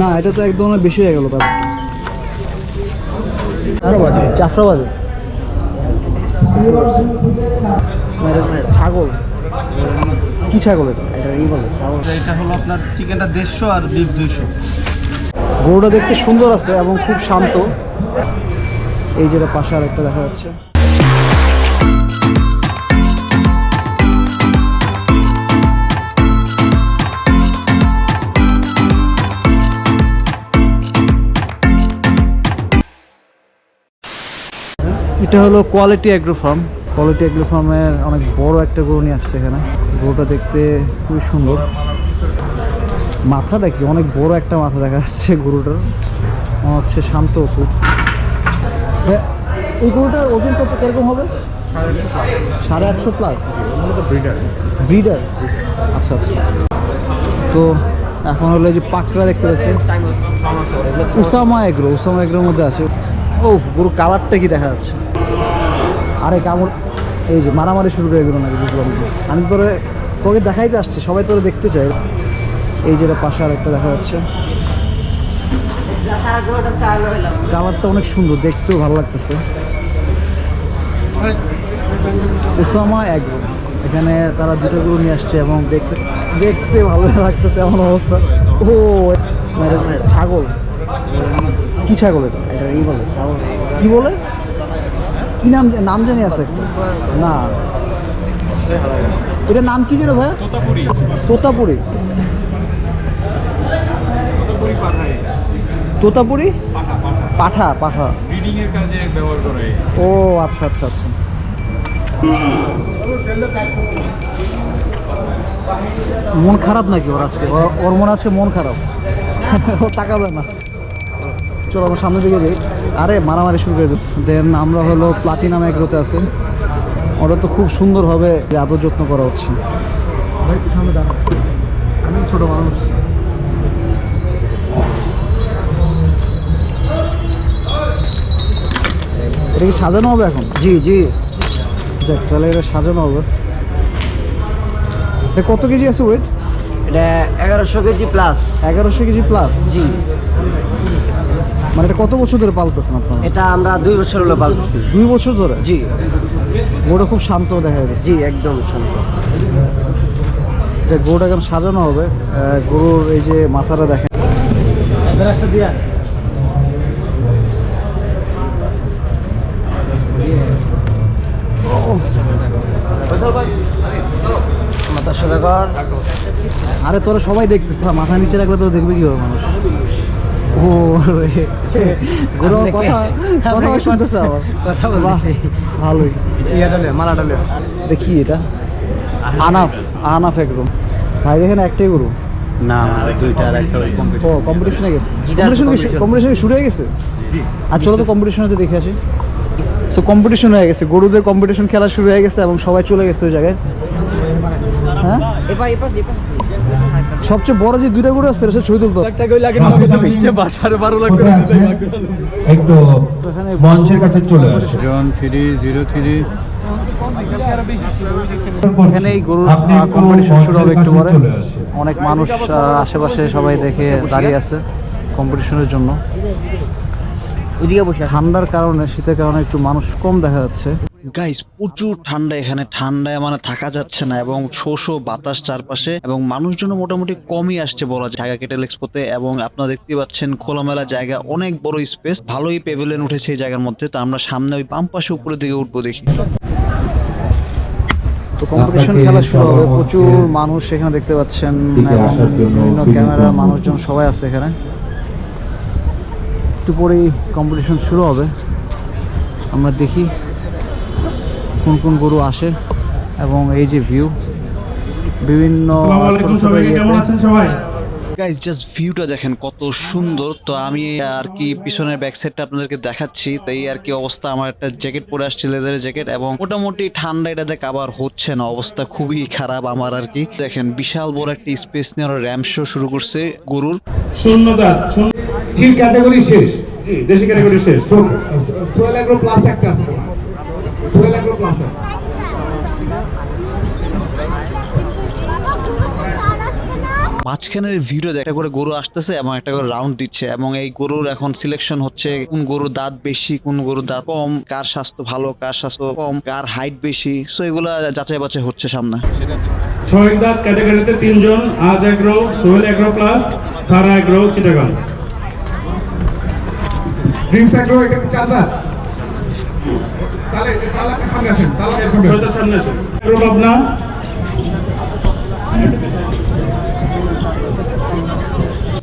না এটা তো একদম বেশি হয়ে গেল তার। বাজে। ছাগল। কি ছাগল এটা? হলো আপনার চিকেনটা দেড়শো আর বিফ দুইশো। গরুটা দেখতে সুন্দর আছে এবং খুব শান্ত। এই যেটা পাশে আর একটা দেখা যাচ্ছে। এটা হলো quality agro farm quality agro ফার্মের অনেক বড় একটা গরু নিয়ে আসছে এখানে। গরুটা দেখতে খুবই সুন্দর। মাথাটা কি অনেক বড় একটা মাথা দেখা যাচ্ছে গরুটার। মনে হচ্ছে শান্ত খুব এই গরুটার ওজন কত কীরকম হবে? সাড়ে আটশো প্লাস ব্রিডার আচ্ছা আচ্ছা। তো এখন হলো যে পাকড়া দেখতে পাচ্ছি। উসামা এগ্রো উসামা এগ্রোর মধ্যে আছে। ও গরু কালারটা কি দেখা যাচ্ছে? আরে কামড় এই যে মারামারি শুরু করে গেল নাকি বুঝলাম আমি তোরে, তোকে দেখাইতে আসছি, সবাই তোরে দেখতে চাই এই যেটা পাশে আর একটা দেখা যাচ্ছে। কালারটা অনেক সুন্দর, দেখতেও ভালো লাগতেছে। ওসামা এগ্রো এখানে তারা দুটো গরু নিয়ে আসছে এবং দেখতে দেখতে ভালো লাগতেছে এমন অবস্থা। ও ছাগল। কি ছাগল এটা? এটা ই বলে কি বলে? কি নাম নাম জানি আছে? না। এটার নাম কি ছিল ভাইয়া তোতাপুরি। তোতাপুরি। পাঠা পাঠা। ও আচ্ছা আচ্ছা আচ্ছা। মন খারাপ নাকি ওর আজকে? ওর- ওর মনে আছে মন খারাপ। ও তাকাবে না। চলো আমরা সামনের দিকে যাই। আরে মারামারি শুরু করে দেন আমরা হলো প্লাটিনাম এগ্রোতে আছে। ওটা তো খুব সুন্দরভাবে আদর যত্ন করা হচ্ছে। আমি ছোট মানুষ। এটা কি সাজানো হবে এখন? জি জি। যাক তাহলে এটা সাজানো হবে। এটা কত কেজি আছে ওয়েট এটা এগারোশো কেজি প্লাস এগারোশো কেজি প্লাস জি। মানে এটা কত বছর ধরে পালতেছেন আপনারা? এটা আমরা দুই বছর হলো পালতেছি। দুই বছর ধরে? জি। গরুটা খুব শান্ত দেখা যাচ্ছে। জি একদম শান্ত। যে গরুটা এখন সাজানো হবে? গরুর এই যে মাথাটা দেখেন। মাথা কর। আরে তোরা সবাই দেখতেছে মাথা নিচে রাখলে তো দেখবে কি হবে মানুষ? ও। কথা কথা শুনতেছে আবার কথা বাহ, ভালোই। ইয়া ডালে মালা ডালে। এটা কি এটা? আনাফ আনাফ একদম ভাই এখানে একটাই গরু। না দুইটা আর একটা ও কম্পিটিশনে গেছে। কম্পিটিশন শুরু হয়ে গেছে? আর চলো তো কম্পিটিশনেতে দেখে আসি। সো কম্পিটিশন হয়ে গেছে। গরুদের কম্পিটিশন খেলা শুরু হয়ে গেছে এবং সবাই চলে গেছে ওই জায়গায়। হ্যাঁ? এবার এবার এবার। সবচেয়ে বড় যে দুইটা গরু আছে সেটা ছবি তুলতো বাসার বারো লাখ একটু মঞ্চের কাছে চলে আসে জন থ্রি জিরো থ্রি। এখানে এই গরুর কম্পিটিশন শুরু হবে একটু পরে। মঞ্চের কাছে চলে আসেন। অনেক মানুষ আশেপাশে সবাই দেখে দাঁড়িয়ে আছে কম্পিটিশনের জন্য। ঠান্ডার কারণে শীতের কারণে একটু মানুষ কম দেখা যাচ্ছে। গাইস প্রচুর ঠান্ডা এখানে। ঠান্ডায় মানে থাকা যাচ্ছে না এবং শো শো বাতাস চারপাশে এবং মানুষজন মোটামুটি কমই আসছে বলা যায়। ঢাকা কেটেল এক্সপোতে এবং আপনারা দেখতে পাচ্ছেন খোলামেলা জায়গা অনেক বড় স্পেস ভালোই পেভিলিয়ন উঠেছে এই জায়গার মধ্যে। তো আমরা সামনে ওই বাম পাশে উপরের দিকে উঠবো দেখি। তো কম্পিটিশন খেলা শুরু হবে। প্রচুর মানুষ এখানে দেখতে পাচ্ছেন বিভিন্ন ক্যামেরা মানুষজন সবাই আছে এখানে। একটু পরেই কম্পিটিশন শুরু হবে। আমরা দেখি কোন কোন গরু আসে এবং এই যে ভিউ বিভিন্ন গাইজ জাস্ট ভিউটা দেখেন কত সুন্দর। তো আমি আর কি পিছনের ব্যাক সাইডটা আপনাদেরকে দেখাচ্ছি। তো এই আর কি অবস্থা আমার একটা জ্যাকেট পরে আসছে লেদারের জ্যাকেট এবং মোটামুটি ঠান্ডা এটাতে কাবার হচ্ছে না। অবস্থা খুবই খারাপ আমার আর কি। দেখেন বিশাল বড় একটা স্পেস নিয়ে ওরা র্যাম শো শুরু করছে গরুর। শূন্যতা শূন্য চির ক্যাটাগরি শেষ। জি দেশি ক্যাটাগরি শেষ। প্লাস একটা আছে। সোয়েল অ্যাগ্রো প্লাস মাঝখানের ভিডিও একটা করে গরু আসতেছে এবং একটা করে রাউন্ড দিচ্ছে এবং এই গরুর এখন সিলেকশন হচ্ছে কোন গরুর দাঁত বেশি কোন গরুর দাঁত কম কার স্বাস্থ্য ভালো কার স্বাস্থ্য কম কার হাইট বেশি। সো এগুলা যাচাই বাছাই হচ্ছে সামনে। ছয় দাঁত ক্যাটাগরিতে তিনজন আজ agro Sohel agro plus Sara agro Chittagong. Dreams agro এটা কি চাঁদা। তাহলে তাহলে সামনে আসেন সামনে আসেন।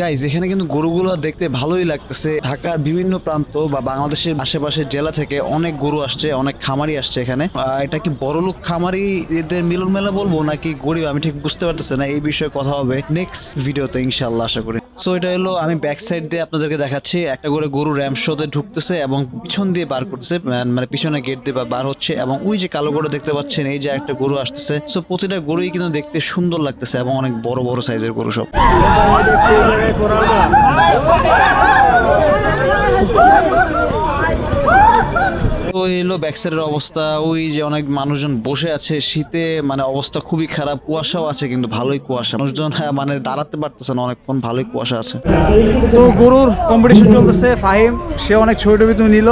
গাইজ এখানে কিন্তু গরুগুলো দেখতে ভালোই লাগতেছে। ঢাকার বিভিন্ন প্রান্ত বা বাংলাদেশের আশেপাশের জেলা থেকে অনেক গরু আসছে অনেক খামারি আসছে এখানে। আহ, এটা কি বড়লোক খামারি এদের মিলন মেলা বলব নাকি গরিব? আমি ঠিক বুঝতে পারতেছি না এই বিষয়ে কথা হবে নেক্সট ভিডিওতে ইনশাল্লাহ আশা করি। সো এটা হলো আমি ব্যাক সাইড দিয়ে আপনাদেরকে দেখাচ্ছি। একটা করে গরু র্যাম শোতে ঢুকতেছে এবং পিছন দিয়ে বার করতেছে মানে পিছনে গেট দিয়ে বার হচ্ছে এবং ওই যে কালো গরু দেখতে পাচ্ছেন, এই যে একটা গরু আসতেছে। সো প্রতিটা গরুই কিন্তু দেখতে সুন্দর লাগতেছে এবং অনেক বড় বড় সাইজের গরু সব। তো এই ব্যাকসাইডের অবস্থা। ওই যে অনেক মানুষজন বসে আছে শীতে মানে অবস্থা খুবই খারাপ। কুয়াশাও আছে কিন্তু ভালোই কুয়াশা। মানুষজন হ্যাঁ, মানে দাঁড়াতে পারতেছে না অনেকক্ষণ ভালোই কুয়াশা আছে। তো গরুর কম্পিটিশন চলতেছে ফাহিম সে অনেক ছবি টবি তুমি নিল।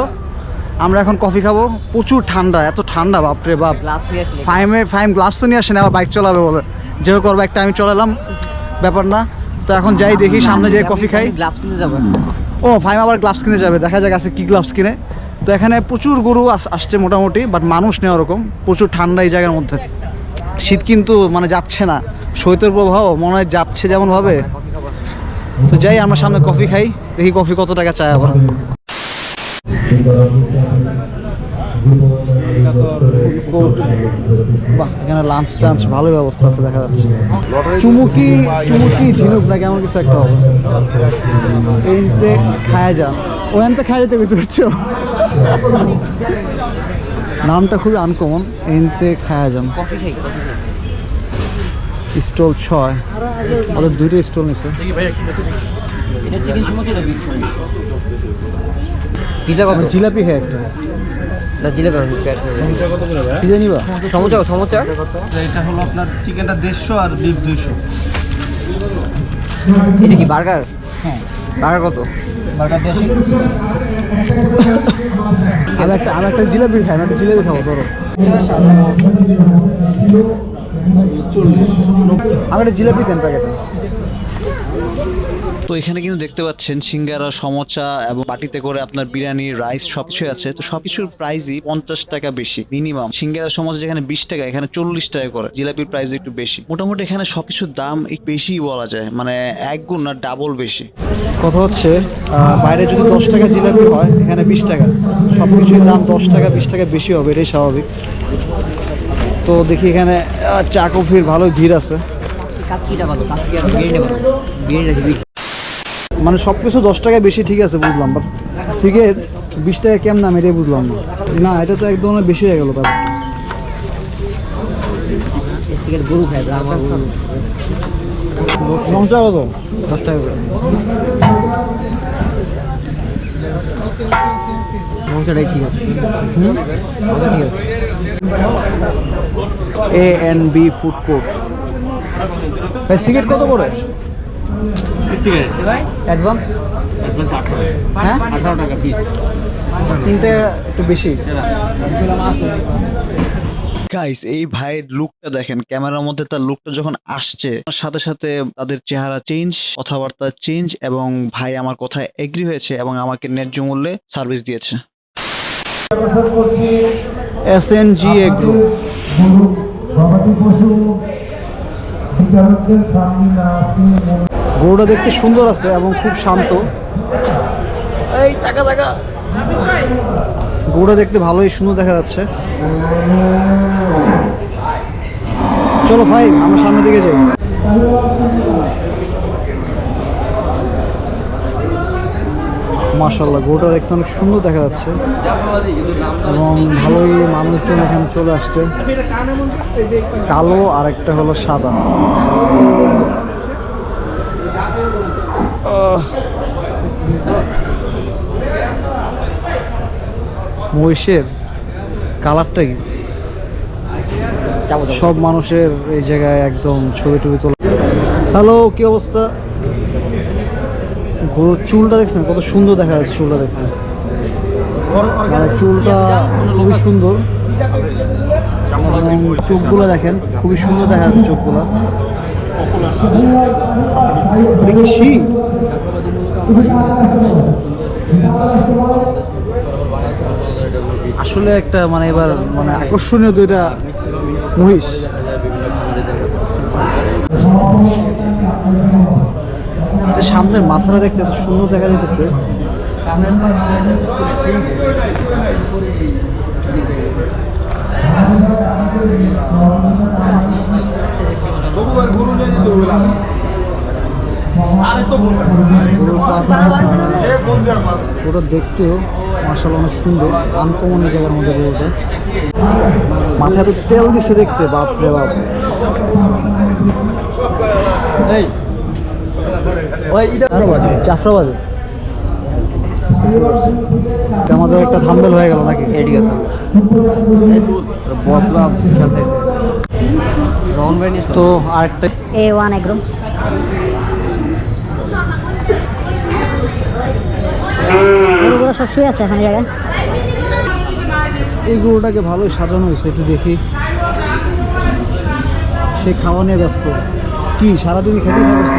আমরা এখন কফি খাব। প্রচুর ঠান্ডা এত ঠান্ডা বাপরে বাপ। গ্লাস নিয়ে আসলে। ফাইমে ফাইম গ্লাস তো নিয়ে আসেন আবার বাইক চলাবে বলে। যেও করব একটা আমি চলালাম ব্যাপার না। তো এখন যাই দেখি সামনে যাই কফি খাই। গ্লাস কিনে যাব। ও ফাইম আবার গ্লাভস কিনে যাবে। দেখা যাক আছে কি গ্লাভস কিনে। তো এখানে প্রচুর গরু আস- আসছে মোটামুটি বাট মানুষ নেই ওরকম, প্রচুর ঠান্ডা এই জায়গার মধ্যে। শীত কিন্তু মানে যাচ্ছে না, শৈত্যের প্রভাব মনে হয় যাচ্ছে যেমন ভাবে। তো যাই, আমরা সামনে কফি খাই, দেখি কফি কত টাকা চায় আবার। বাহ, এখানে লাঞ্চ টাঞ্চ ব্যবস্থা আছে দেখা যাচ্ছে। চুমুকি চুমুকি কিছু একটা হবে। খায়া যান ওখানতে খায়া যেতে কিছু বুঝছ নামটা খুবই আনকমন এনতে খায়া যান। স্টল ছয়। ওদের দুইটা স্টল নিছে। জিলাপি খায় একটা। না জিলেপি পিজা নিবা? সমুচা সমুচা? এটা হলো আপনার চিকেনটা দেড়শো আর বিফ দুইশো। এটা কি বার্গার হ্যাঁ। বার্গার কত? বার্গার দেড়শো। আমি একটা আমি একটা জিলাপি খাই, আমি একটা জিলাপি খাব, ধরো। আমি একটা জিলাপি দেন প্যাকেটে। তো এখানে কিন্তু দেখতে পাচ্ছেন সিঙ্গারা সমচা এবং বাটিতে করে আপনার বিরিয়ানি রাইস সবকিছু আছে। তো সবকিছুর প্রাইসই পঞ্চাশ টাকা বেশি মিনিমাম সিঙ্গারা সমোচা যেখানে বিশ টাকা এখানে চল্লিশ টাকা করে। জিলাপির প্রাইস একটু বেশি। মোটামুটি এখানে সবকিছুর দাম একটু বেশি বলা যায়। মানে এক গুণ না ডাবল বেশি। কথা হচ্ছে আহ, বাইরে যদি দশ টাকা জিলাপি হয় এখানে বিশ টাকা। সব কিছুর দাম দশ টাকা বিশ টাকা বেশি হবে এটাই স্বাভাবিক। তো দেখি এখানে চা কফির ভালোই ভিড় আছে। মানে সব কিছু দশ টাকায় বেশি ঠিক আছে বুঝলাম বাট সিগারেট বিশ টাকা কেমন দাম এটাই বুঝলাম না। না এটা তো একদম বেশি হয়ে গেল ব্যাপার কত দশ টাকা করে ঠিক আছে। ঠিক আছে। A N B food court cigarette কত করে? অ্যাডভান্স হ্যাঁ? টাকা পিস তিনটে একটু বেশি। গাইস এই ভাইয়ের লুকটা দেখেন ক্যামেরার মধ্যে তার লুকটা যখন আসছে সাথে সাথে তাদের চেহারা চেঞ্জ কথাবার্তা চেঞ্জ এবং ভাই আমার কথায় এগ্রি হয়েছে এবং আমাকে ন্যায্য মূল্যে সার্ভিস দিয়েছে। S N G A group গরুটা দেখতে সুন্দর আছে এবং খুব শান্ত। এই টাকা টাকা গরুটা দেখতে ভালোই সুন্দর দেখা যাচ্ছে। চলো ভাই আমরা সামনের দিকে যাই। মাশাল্লাহ গরুটা দেখতে অনেক সুন্দর দেখা যাচ্ছে। এবং ভালোই মানুষজন এখানে চলে আসছে। কালো আর একটা হলো সাদা। মহিষের কালারটা কি? সব মানুষের এই জায়গায় একদম ছবি টবি তোলা। হ্যালো, কি অবস্থা? গরুর চুলটা দেখছেন? কত সুন্দর দেখা যাচ্ছে চুলটা দেখতে। মানে চুলটা খুবই সুন্দর। চোখগুলো দেখেন, খুবই সুন্দর দেখা যাচ্ছে চোখগুলো। আসলে একটা মানে এবার মানে আকর্ষণীয় দুইটা মহিষ। এটা সামনের মাথাটা দেখতে এত সুন্দর দেখা যাইতেছে। গরুর পাতা ওটা দেখতেও মার্শাল অনেক সুন্দর আনকমন এই জায়গার মধ্যে রয়েছে মাথায় তো তেল দিছে দেখতে বাপ রে বাপ। এই। ওই জাফরাবাদে। আমাদের একটা থাম্বেল হয়ে গেল নাকি? আছে। বদলা তো আরেকটা এ ওয়ান এগ্রো গরুগুলো সব শুয়ে আছে এখানে জায়গায়। এই গরুটাকে ভালোই সাজানো হয়েছে একটু দেখি। সে খাওয়া নিয়ে ব্যস্ত। কি সারাদিনই খেতেই থাকছে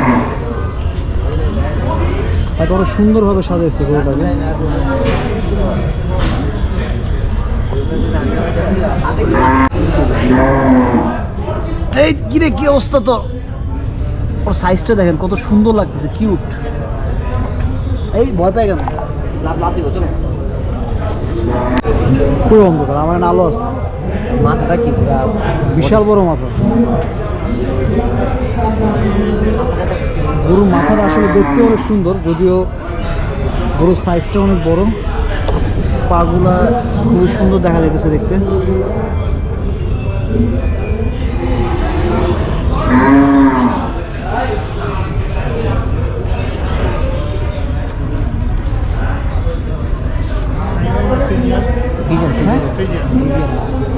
তাকে অনেক সুন্দরভাবে সাজাইছে গরুটাকে। এই কিরে কি অবস্থা তো ওর সাইজটা দেখেন কত সুন্দর লাগতেছে কিউট এই ভয় পাই কেন লাভ লাভ দিব চলো। পুরো অন্ধকার আমার এখানে আলো আছে। মাথাটা কি বিশাল বড় মাথা। গরুর মাথাটা আসলে দেখতে অনেক সুন্দর যদিও গরুর সাইজটা অনেক বড়। পাগুলা খুবই সুন্দর দেখা যাইতেছে দেখতে।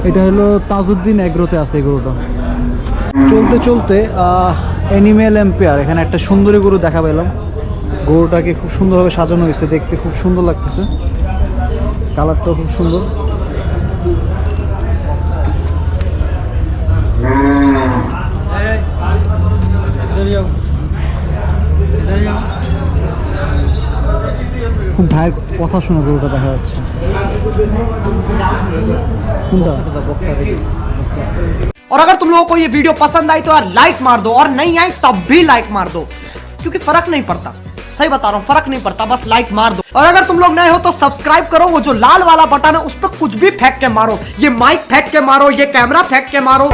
এটা হলো তাজউদ্দিন এগ্রোতে আছে গরুটা চলতে চলতে অ্যানিমেল এম্পেয়ার এখানে একটা সুন্দরী গরু দেখা পেলাম। গরুটাকে খুব সুন্দরভাবে সাজানো হয়েছে, দেখতে খুব সুন্দর লাগতেছে। কালারটাও খুব সুন্দর। খুব ভাইয়ের কথা শোনা গরুটা দেখা যাচ্ছে। और अगर तुम लोगों को ये वीडियो पसंद आई तो यार लाइक मार दो, और नहीं आई तब भी लाइक मार दो, क्योंकि फ़र्क नहीं पड़ता। सही बता रहा हूँ, फ़र्क नहीं पड़ता, बस लाइक मार दो। और अगर तुम लोग नए हो तो सब्सक्राइब करो, वो जो लाल वाला बटन है, उस पर कुछ भी फेंक के मारो, ये माइक फेंक के मारो, ये कैमरा फेंक के मारो।